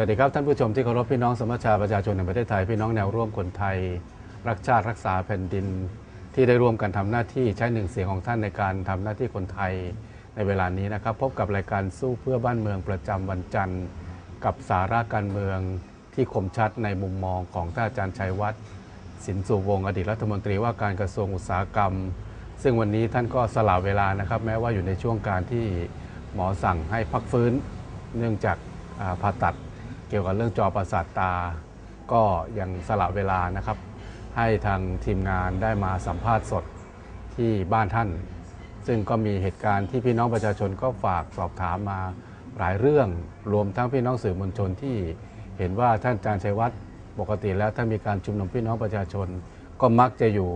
วัสดีครับท่านผู้ชมที่เคารพพี่น้องสมัชชาประชาชนในประเทศไทยพี่น้องแนวร่วมคนไทย รักชาติรักษาแผ่นดิน ที่ได้ร่วมกันทำหน้าที่ใช้หนึ่งเสียงของท่านในการทำหน้าที่คนไทยในเวลานี้นะครับ พบกับรายการสู้เพื่อบ้านเมืองประจำวันจันทร์ กับสาระการเมืองที่คมชัดในมุมมองของท่านอาจารย์ชัยวัฒน์สินสุวงศ์อดีตรัฐมนตรีว่าการกระทรวงอุตสาหกรรม ซึ่งวันนี้ท่านก็สละเวลานะครับ แม้ว่าอยู่ในช่วงการที่หมอสั่งให้พักฟื้น เนื่องจากผ่าตัด เกี่ยวกับเรื่องจอประสาทตา ก็ยังสละเวลานะครับ ให้ทางทีมงานได้มาสัมภาษณ์สดที่บ้านท่าน ซึ่งก็มีเหตุการณ์ที่พี่น้องประชาชนก็ฝากสอบถามมาหลายเรื่องรวมทั้งพี่น้องสื่อมวลชนที่เห็นว่าท่านอาจารย์ชัยวัฒน์ปกติแล้วถ้ามีการชุมนุมพี่น้องประชาชน ก็มักจะอยู่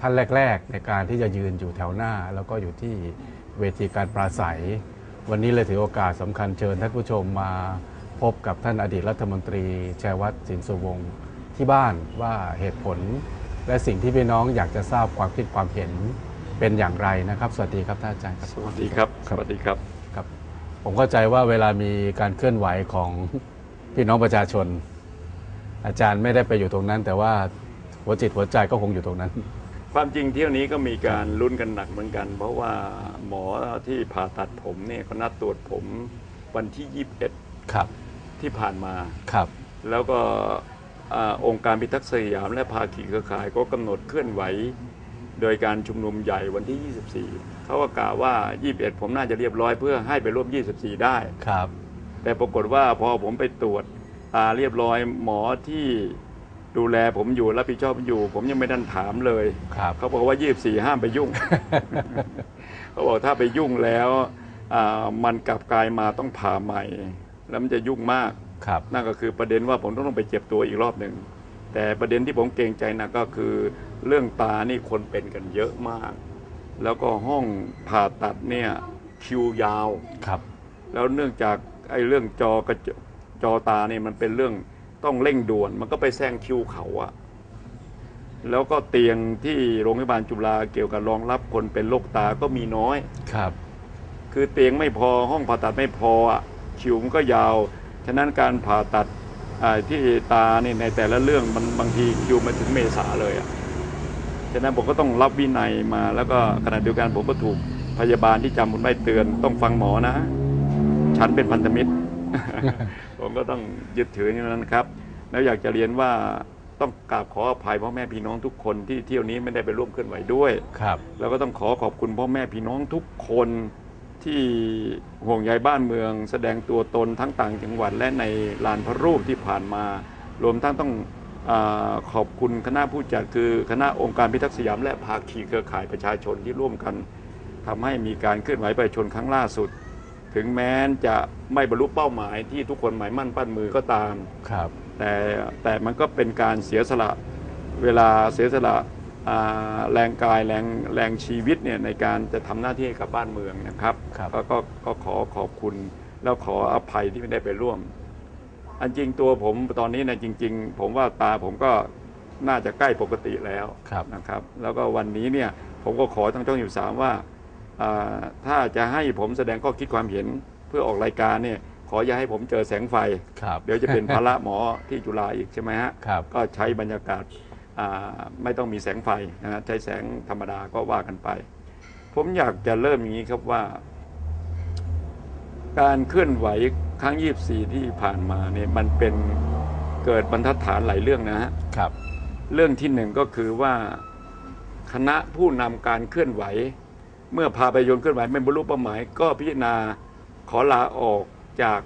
ท่านแรก ๆ ในการที่จะยืนอยู่แถวหน้า แล้วก็อยู่ที่เวทีการปราศัย วันนี้เลยถือโอกาสสำคัญเชิญท่านผู้ชมมา พบกับท่านอดีตรัฐมนตรีชัยวัฒน์สินสุวงศ์ที่บ้านว่าเหตุผล และสิ่งที่พี่น้องอยากจะทราบความคิดความเห็นเป็นอย่างไรนะครับ สวัสดีครับท่านอาจารย์ครับสวัสดีครับครับสวัสดีครับครับ ผมเข้าใจว่าเวลามีการเคลื่อนไหวของพี่น้องประชาชน อาจารย์ไม่ได้ไปอยู่ตรงนั้น แต่ว่าหัวจิตหัวใจก็คงอยู่ตรงนั้น ความจริงเที่ยวนี้ก็มีการลุ้นกันหนักเหมือนกัน เพราะว่าหมอที่ผ่าตัดผมเนี่ยเขานัดตรวจผมวันที่ครับ21 ที่ผ่านมา ครับ แล้วก็อ่าองค์การพิทักษ์สยามและภาคีเครือข่ายก็กำหนดเคลื่อนไหว โดยการชุมนุมใหญ่วันที่ 24 เขาก็กล่าวว่า 21 ผมน่าจะเรียบร้อยเพื่อให้ไปร่วม 24 ได้ ครับ แต่ปรากฏว่าพอผมไปตรวจตาเรียบร้อยหมอที่ดูแลผมอยู่รับผิดชอบอยู่ ผมยังไม่ทันถามเลย ครับ เขาบอกว่า 24 ห้ามไปยุ่ง เขาบอกถ้าไปยุ่งแล้วอ่ามันกลับกลายมาต้องผ่าใหม่ แล้วมันจะยุ่งมาก ครับนั่นก็คือประเด็นว่าผมต้องไปเจ็บตัวอีกรอบหนึ่ง แต่ประเด็นที่ผมเกรงใจหนะก็คือเรื่องตานี่คนเป็นกันเยอะมาก แล้วก็ห้องผ่าตัดเนี่ยคิวยาว ครับ แล้วเนื่องจากไอ้เรื่องจอกระจกจอตาเนี่ยมันเป็นเรื่องต้องเร่งด่วน มันก็ไปแซงคิวเขาอะแล้วก็เตียงที่โรงพยาบาลจุฬาเกี่ยวกับรองรับคนเป็นโรคตาก็มีน้อย ครับ คือเตียงไม่พอห้องผ่าตัดไม่พออะ คิวมันก็ยาว ฉะนั้นการผ่าตัดอ่าที่ตาเนี่ยในแต่ละเรื่องมันบางทีคิวมาถึงเมษาเลยอะฉะนั้นผมก็ต้องรับวินัยมาแล้วก็ขณะเดียวกันผมก็ถูกพยาบาลที่จำผมได้เตือนต้องฟังหมอนะ ฉันเป็นพันธมิตร ผมก็ต้องยึดถืออย่างนั้นครับ แล้วอยากจะเรียนว่าต้องกราบขออภัยพ่อแม่พี่น้องทุกคนที่เที่ยวนี้ไม่ได้ไปร่วมเคลื่อนไหวด้วยครับ แล้วก็ต้องขอขอบคุณพ่อแม่พี่น้องทุกคน ที่ห่วงใยบ้านเมือง แสดงตัวตนทั้งต่างจังหวัดและในลานพระรูปที่ผ่านมา รวมทั้งต้องอขอบคุณคณะผู้จัดคือคณะองค์การพิทักษ์สยามและภาคีเครือข่ายประชาชนที่ร่วมกันทำให้มีการเคลื่อนไหวประชาชนครั้งล่าสุด ถึงแม้จะไม่บรรลุเป้าหมายที่ทุกคนหมายมั่นปั้นมือก็ตามครับแต่แต่มันก็เป็นการเสียสละเวลาเสียสละ แรงกายแรงแรงชีวิตเนี่ยในการจะทำหน้าที่ให้กับบ้านเมืองนะครับครับก็ก็ก็ขอขอบคุณ แล้วขออภัยที่ไม่ได้ไปร่วม อันจริงตัวผมตอนนี้เนะจริง ๆ ผมว่าตาผมก็น่าจะใกล้ปกติแล้วครับนะครับ แล้วก็วันนี้เนี่ยผมก็ขอทั้งช่องอยู่สามว่าอ่าถ้าจะให้ผมแสดงข้อคิดความเห็นเพื่อออกรายการเนี่ยขออย่าให้ผมเจอแสงไฟครับเดี๋ยวจะเป็นภาระหมอที่จุฬาอีกใช่ไหมฮะครับก็ใช้บรรยากาศอ่า ไม่ต้องมีแสงไฟนะฮะใช้แสงธรรมดาก็ว่ากันไป ผมอยากจะเริ่มอย่างนี้ครับว่า การเคลื่อนไหวครั้ง 24 ที่ผ่านมาเนี่ยมันเป็นเกิดบรรทัดฐานหลายเรื่องนะฮะครับ เรื่องที่หนึ่งก็คือว่าคณะผู้นำการเคลื่อนไหว เมื่อพาไปยนต์เคลื่อนไหวไม่บรรลุเป้าหมาย ก็พิจารณาขอลาออกจาก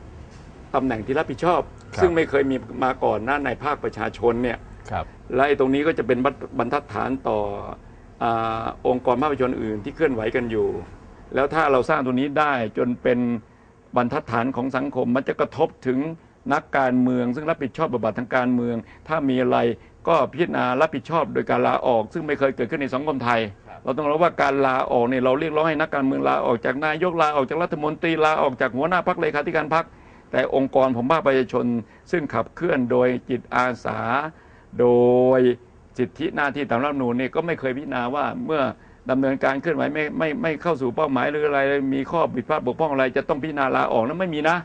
ตำแหน่งที่รับผิดชอบครับซึ่งไม่เคยมีมาก่อนนะในภาคประชาชนเนี่ยครับ และไอ้ตรงนี้ก็จะเป็นบรรทัดฐานต่ออาองค์กรภาคประชาชนอื่นที่เคลื่อนไหวกันอยู่ แล้วถ้าเราสร้างตรงนี้ได้จนเป็นบรรทัดฐานของสังคม มันจะกระทบถึงนักการเมือง ซึ่งรับผิดชอบบทบาททางการเมือง ถ้ามีอะไรก็พิจารณารับผิดชอบโดยการลาออก ซึ่งไม่เคยเกิดขึ้นในสังคมไทย เราต้องรู้ว่าการลาออกเนี่ยเราเรียกร้องให้นักการเมืองลาออกจากนายกลาออกจากรัฐมนตรีลาออกจากหัวหน้าพักเลขาธิการพักแต่องค์กรผมภาคประชาชน ซึ่งขับเคลื่อนโดยจิตอาสา โดยสิทธิหน้าที่ตามรัฐธรรมนูญเนี่ยก็ไม่เคยพิจารณาว่าเมื่อดำเนินการเคลื่อนไหวไม่ไม่ไม่เข้าสู่เป้าหมายหรืออะไร มีข้อผิดพลาดบกพร่องอะไรจะต้องพิจารณาลาออกนั้นไม่มีนะ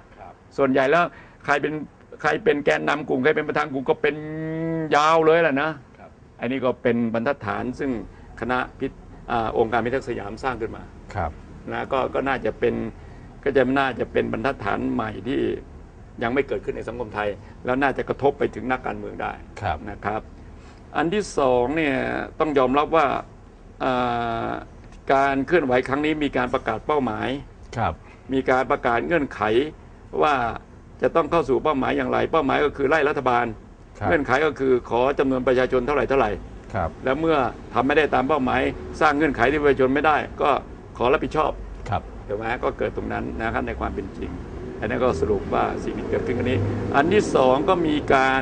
ส่วนใหญ่แล้วใครเป็นใครเป็นแกนนำกลุ่มใครเป็นประธานกลุ่มก็เป็นยาวเลยแหละนะครับอันนี้ก็เป็นบรรทัดฐานซึ่งคณะพิษอ่าองค์การพิทักษ์สยามสร้างขึ้นมาครับนะก็ก็น่าจะเป็นก็จะน่าจะเป็นบรรทัดฐานใหม่ที่ ยังไม่เกิดขึ้นในสังคมไทย แล้วน่าจะกระทบไปถึงนักการเมืองได้ครับ นะครับ อันที่สองเนี่ยต้องยอมรับว่าอ่าการเคลื่อนไหวครั้งนี้มีการประกาศเป้าหมายครับ มีการประกาศเงื่อนไขว่าจะต้องเข้าสู่เป้าหมายอย่างไร เป้าหมายก็คือไล่รัฐบาลครับเงื่อนไขก็คือขอจำนวนประชาชนเท่าไหร่เท่าไหร่ครับแล้วเมื่อทำไม่ได้ตามเป้าหมาย สร้างเงื่อนไขที่ประชาชนไม่ได้ ก็ขอรับผิดชอบครับถูกไหมก็เกิดตรงนั้นนะครับในความเป็นจริง อันนี้ก็สรุปว่าสิ่งที่เกิดขึ้นนี้ อันที่สองก็มีการ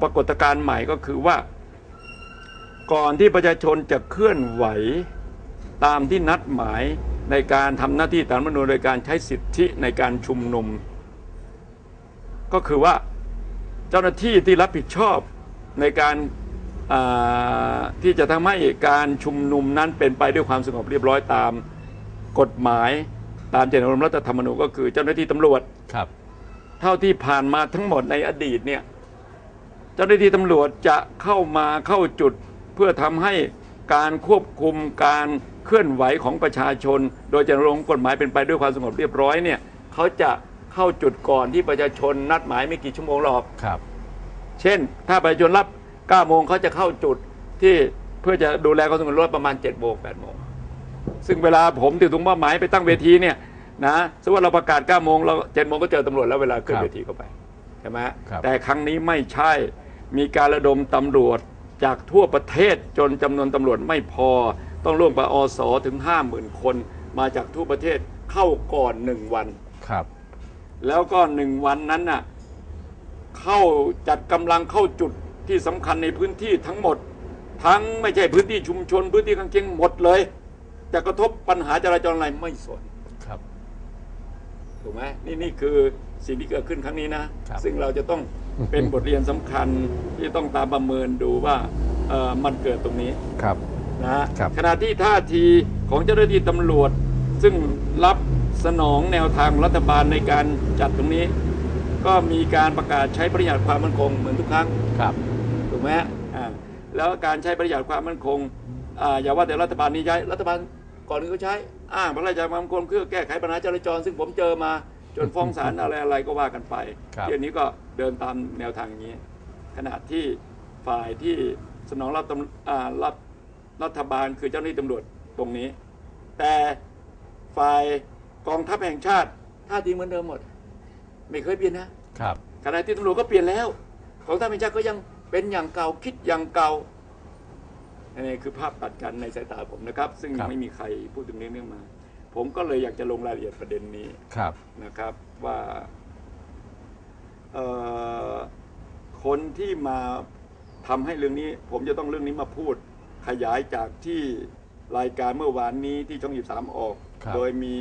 ปรากฏการณ์ใหม่ก็คือว่า ก่อนที่ประชาชนจะเคลื่อนไหวตามที่นัดหมายในการทำหน้าที่ตามรัฐมนูญโดยการใช้สิทธิในการชุมนุม ก็คือว่าเจ้าหน้าที่ที่รับผิดชอบในการที่จะทำให้การชุมนุมนั้นเป็นไปด้วยความสงบเรียบร้อยตามกฎหมาย ตามเจตนารมณ์รัฐธรรมนูญก็คือเจ้าหน้าที่ตำรวจ ครับ เท่าที่ผ่านมาทั้งหมดในอดีตเนี่ยเจ้าหน้าที่ตำรวจจะเข้ามาเข้าจุดเพื่อทำให้การควบคุมการเคลื่อนไหวของประชาชน โดยจะลงค์กฎหมายเป็นไปด้วยความสงบเรียบร้อยเนี่ยเขาจะเข้าจุดก่อนที่ประชาชนนัดหมายไม่กี่ชั่วโมงหรอก ครับ เช่น ถ้าประชาชนรับ9โมงเขาจะเข้าจุดที่เพื่อจะดูแลความสงบเรียบร้อยประมาณ7โมง8โมง ซึ่งเวลาผมถึงถุงเป้าหมายไปตั้งเวทีเนี่ยนะสมมติว่าเราประกาศ9โมงเรา7โมงก็เจอตำรวจแล้วเวลาขึ้นครับเวทีเข้าไปใช่ไหมครับ แต่ครั้งนี้ไม่ใช่มีการระดมตำรวจจากทั่วประเทศจนจำนวนตำรวจไม่พอ ต้องร่วมกับอสถึง 50,000 คน มาจากทั่วประเทศเข้าก่อนหนึ่งวัน ครับ แล้วก็หนึ่งวันนั้นน่ะเข้าจัดกำลังเข้าจุดที่สำคัญในพื้นที่ทั้งหมด ทั้งไม่ใช่พื้นที่ชุมชนพื้นที่ข้างเคียงหมดเลย จะกระทบปัญหาจราจรอะไรไม่สนครับถูกไหมนี่นี่คือสิ่งที่เกิดขึ้นครั้งนี้นะครับซึ่งเราจะต้องเป็นบทเรียนสำคัญที่ต้องตามประเมินดูว่าเอ่อมันเกิดตรงนี้ครับนะฮะครับขณะที่ท่าทีของเจ้าหน้าที่ตำรวจ ซึ่งรับสนองแนวทางรัฐบาลในการจัดตรงนี้ ก็มีการประกาศใช้ประหยัดความมั่นคงเหมือนทุกครั้งครับถูกไหมฮะอ่าแล้วการใช้ประหยัดความมั่นคงอ่าอย่าว่าแต่รัฐบาลนี้ใช้รัฐบาล ก่อนนี้ก็ใช้อ้างพระราชความมั่นคงเพื่อแก้ไขปัญหาจราจร ซึ่งผมเจอมาจนฟ้องศาลอะไรอะไรก็ว่ากันไปครับเที่ยวนี้ก็เดินตามแนวทางนี้ ขณะที่ฝ่ายที่สนองรับตำอ่ารับรัฐบาลคือเจ้าหน้าที่ตำรวจตรงนี้ แต่ฝ่ายกองทัพแห่งชาติท่าทีเหมือนเดิมหมด ไม่เคยเปลี่ยนนะครับขณะที่ตำรวจก็เปลี่ยนแล้วของท่านเป็นชาติก็ยังเป็นอย่างเก่าคิดอย่างเก่าอั นนี้คือภาพตัดกันในสายตาผมนะครับ ซึ่งครัยังบไม่มีใครพูดถึงเรื่องนี้มา ผมก็เลยอยากจะลงรายละเอียดประเด็นนี้ครับนะครับว่าเอ่อคนที่มาทำให้เรื่องนี้ ผมจะต้องเรื่องนี้มาพูดขยายจากที่รายการเมื่อวานนี้ที่ช่องหยิบสามออกครับโดยมี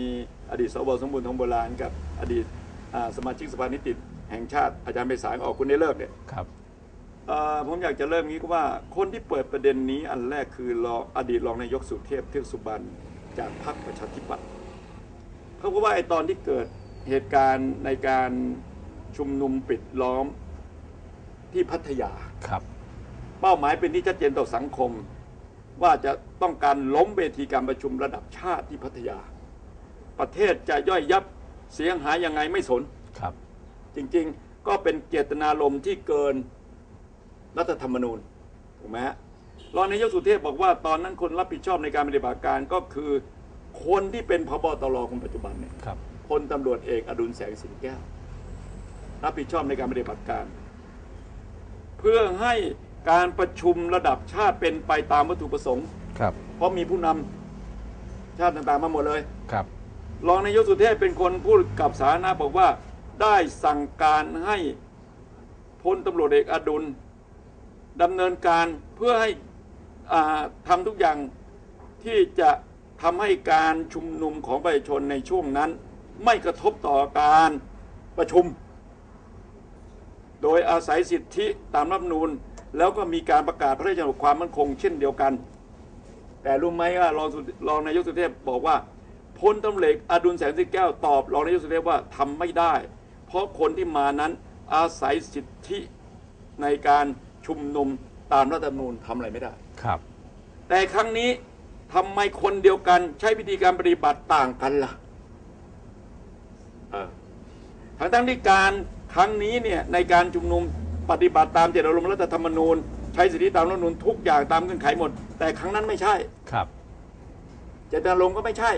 อดีตสวสมบูรณ์ทองโบราณกับอดีตอ่าสมาชิกสภานิติแห่งชาติอาจารย์ไปสารออกคุณได้เลิกเนี่ยครับเอ่อ ผมอยากจะเริ่มงี้ก็ว่า คนที่เปิดประเด็นนี้อันแรกคือรองอดีตรองนายกสุเทพเทือกสุบรรณจากพรรคประชาธิปัตย์เขาก็ว่าไอ้ตอนที่เกิดเหตุการณ์ในการชุมนุมปิดล้อมที่พัทยาครับ เป้าหมายเป็นที่ชัดเจนต่อสังคม ว่าจะต้องการล้มเวทีการประชุมระดับชาติที่พัทยา ประเทศจะย่อยยับเสียหายยังไงไม่สนครับ จริงๆก็เป็นเจตนารมณ์ที่เกิน รัฐธรรมนูญถูกไหมฮะรองนายกสุเทพบอกว่าตอนนั้นคนรับผิดชอบในการปฏิบัติการก็คือคนที่เป็นพบตรคนปัจจุบันเนี่ยครับพลตำรวจเอกอดุลแสงสิงแก้ว รับผิดชอบในการปฏิบัติการ เพื่อให้การประชุมระดับชาติเป็นไปตามวัตถุประสงค์ครับ เพราะมีผู้นำชาติต่างๆมาหมดเลยครับรองนายกสุเทพเป็นคนพูดกับสาธารณะบอกว่าได้สั่งการให้พลตำรวจเอกอดุล ดำเนินการเพื่อให้อ่าทำทุกอย่างที่จะทำให้การชุมนุมของประชาชนในช่วงนั้น ไม่กระทบต่อการประชุม โดยอาศัยสิทธิตามรัฐธรรมนูญแล้วก็มีการประกาศพระราชบัญญัติความมั่นคงเช่นเดียวกัน แต่รู้ไหมว่ารองรองนายกสุเทพบอกว่าพลตำรวจเอกอดุลแสงสิแก้วตอบรองนายกสุเทพว่าทำไม่ได้ เพราะคนที่มานั้นอาศัยสิทธิในการ ชุมนุมตามรัฐธรรมนูญทำอะไรไม่ได้ ครับ แต่ครั้งนี้ทำไมคนเดียวกันใช้วิธีการปฏิบัติต่างกันล่ะเออทั้งทั้งที่การครั้งนี้เนี่ยในการชุมนุมปฏิบัติตามเจตนารมณ์รัฐธรรมนูญ ใช้สิทธิตามรัฐธรรมนูญทุกอย่างตามเงื่อนไขหมด แต่ครั้งนั้นไม่ใช่ ครับ เจตนารมณ์ก็ไม่ใช่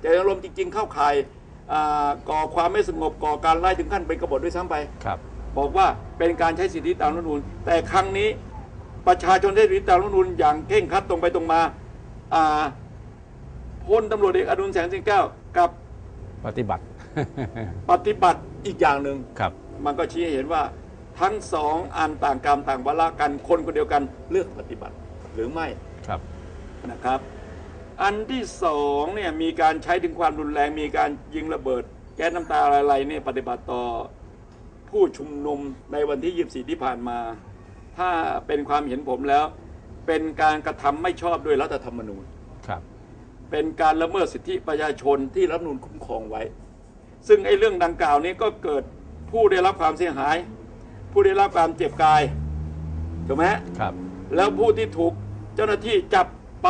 เจตนารมณ์จริง ๆ เข้าข่ายอ่าก่อความไม่สงบก่อการไล่ถึงขั้นเป็นกบฏด้วยซ้ำไป ครับ บอกว่าเป็นการใช้สิทธิตามรัฐธรรมนูญแต่ครั้งนี้ประชาชนได้สิทธิตามรัฐธรรมนูญอย่างเคร่งครัดตรงไปตรงมาอ่าพลตำรวจเอกอดุลแสงสิงแก้วกับปฏิบัติ ปฏิบัติอีกอย่างหนึ่งครับ มันก็ชี้ให้เห็นว่าทั้งสองอันต่างกรรมต่างวาระกันคนคนเดียวกันเลือกปฏิบัติหรือไม่ครับนะครับ อันที่สองเนี่ยมีการใช้ถึงความรุนแรงมีการยิงระเบิด แก๊สน้ำตาอะไรๆเนี่ยปฏิบัติต่อ ผู้ชุมนุมในวันที่ 24 ที่ผ่านมา ถ้าเป็นความเห็นผมแล้ว เป็นการกระทำไม่ชอบด้วยรัฐธรรมนูญครับ เป็นการละเมิดสิทธิประชาชนที่รัฐธรรมนูญคุ้มครองไว้ ซึ่งไอ้เรื่องดังกล่าวนี้ก็เกิดผู้ได้รับความเสียหาย ผู้ได้รับความเจ็บกายถูกไหมฮะครับ แล้วผู้ที่ถูกเจ้าหน้าที่จับไป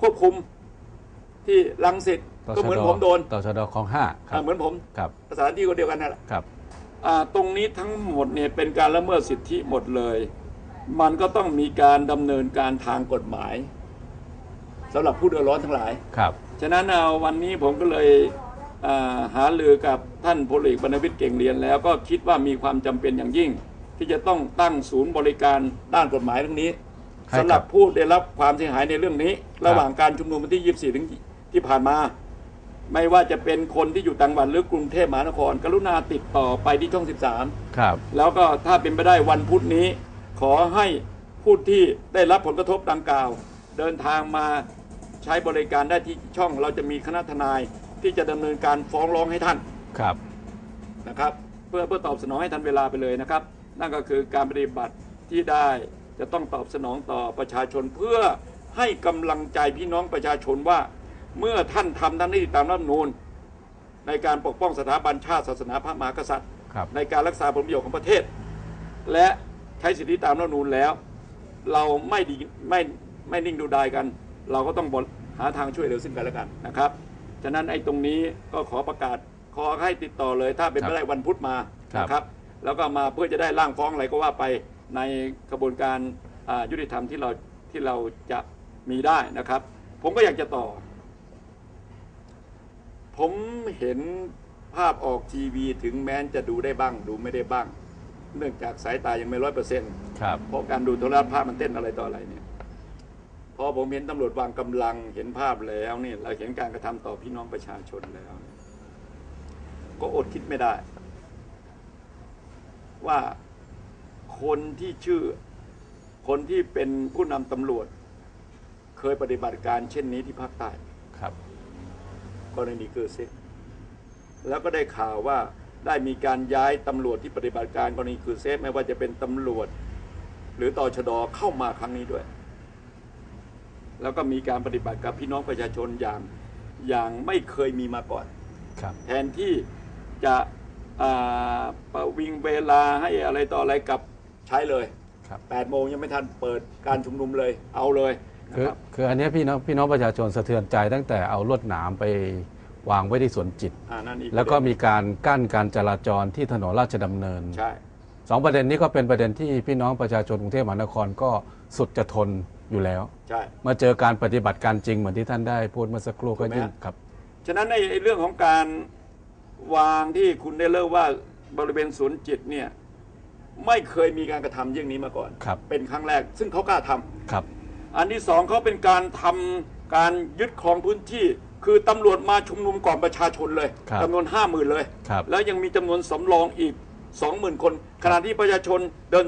ควบคุมที่ลังสิต ก็เหมือนผมโดนต่อชดของห้าครัอ่าบเหมือนผมครับสถานที่คนเดียวกันนั่นแหละครับอ่าตรงนี้ทั้งหมดเนี่ยเป็นการละเมิดสิทธิหมดเลย มันก็ต้องมีการดำเนินการทางกฎหมายสำหรับผู้เดือดร้อนทั้งหลายครับฉะนั้นเอาวันนี้ผมก็เลยอ่าหาลือกับท่านพลเอกบรรณวิทย์เก่งเรียนแล้วก็คิดว่ามีความจำเป็นอย่างยิ่ง ที่จะต้องตั้งศูนย์บริการด้านกฎหมายเรื่องนี้ให้กับสำหรับผู้ได้รับความเสียหายในเรื่องนี้ ระหว่างการชุมนุมวันที่ 24 ถึงที่ผ่านมา ไม่ว่าจะเป็นคนที่อยู่ต่างจังหวัดหรือกรุงเทพมหานคร กรุณาติดต่อไปที่ช่อง13ครับแล้วก็ถ้าเป็นไปได้วันพุธนี้ ขอให้ผู้ที่ได้รับผลกระทบดังกล่าว เดินทางมาใช้บริการได้ที่ช่อง เราจะมีคณะทนายที่จะดำเนินการฟ้องร้องให้ท่านครับ นะครับ เพื่อเพื่อตอบสนองให้ทันเวลาไปเลยนะครับ นั่นก็คือการปฏิบัติที่ได้จะต้องตอบสนองต่อประชาชนเพื่อให้กำลังใจพี่น้องประชาชนว่า เมื่อท่านทำหน้าที่ตามรัฐธรรมนูญ ในการปกป้องสถาบันชาติศาสนาพระมหากษัตริย์ ครับ ในการรักษาผลประโยชน์ของประเทศ และใช้สิทธิตามรัฐธรรมนูญแล้ว เราไม่ดีไม่ไม่นิ่งดูดายกัน เราก็ต้องบหาทางช่วยเหลือซึ่งกันและกันนะครับฉะนั้นไอ้ตรงนี้ก็ขอประกาศขอให้ติดต่อเลย ถ้าเป็นไปได้วันพุธมาครับ นะครับ แล้วก็มาเพื่อจะได้ร่างฟ้องอะไรก็ว่าไปในกระบวนการอ่ายุติธรรมที่เราที่เราจะมีได้นะครับ ผมก็อยากจะต่อ ผมเห็นภาพออกทีวีถึงแม้นจะดูได้บ้าง ดูไม่ได้บ้าง เนื่องจากสายตายังไม่ร้อยเปอร์เซ็นต์ครับเพราะการดูโทรทัศน์ภาพมันเต้นอะไรต่ออะไรเนี่ยพอผมเห็นตำรวจวางกำลังเห็นภาพแล้วเนี่ยเราเห็นการกระทำต่อพี่น้องประชาชนแล้ว ก็อดคิดไม่ได้ ว่าคนที่ชื่อคนที่เป็นผู้นำตำรวจ เคยปฏิบัติการเช่นนี้ที่ภาคใต้ครับ กรณีเกิดเซฟแล้วก็ได้ข่าวว่าได้มีการย้ายตำรวจที่ปฏิบัติการกรณีคือเซฟไม่ว่าจะเป็นตำรวจ หรือตอชดเข้ามาครั้งนี้ด้วย แล้วก็มีการปฏิบัติกับพี่น้องประชาชนอย่างอย่างไม่เคยมีมาก่อนครับแทนที่จะอ่าประวิงเวลาให้อะไรต่ออะไรกับใช้เลยครับ8โมงยังไม่ทันเปิดการชุมนุมเลย เอาเลยนะ คือครับคืออันเนี้ยพี่น้องพี่น้องประชาชนสะเทือนใจตั้งแต่เอาลวดหนามไปวางไว้ที่สวนจิตอ่านั่นอีกแล้วก็มีการกั้นการจราจรที่ถนนราชดำเนินใช่สองประเด็นนี้ก็เป็นประเด็นที่พี่น้องประชาชนกรุงเทพมหานครก็สุดจะทนอยู่แล้วใช่มาเจอการปฏิบัติการจริงเหมือนที่ท่านได้พูดเมื่อสักครู่ก็ถูกไหมยิ่งฮะครับ ฉะนั้นในไอ้เรื่องของการวางที่คุณได้เลิกว่าบริเวณศูนย์จิตเนี่ยไม่เคยมีการกระทำเยี่ยงนี้มาก่อนครับเป็นครั้งแรก ซึ่งเขากล้าทำครับ อันที่สองเขาเป็นการทำการยึดครองพื้นที่ คือตำรวจมาชุมนุมก่อนประชาชนเลยครับจำนวนห้าหมื่นเลยครับแล้วยังมีจำนวนสำรองอีกสองหมื่นคน ขณะที่ประชาชนเดิน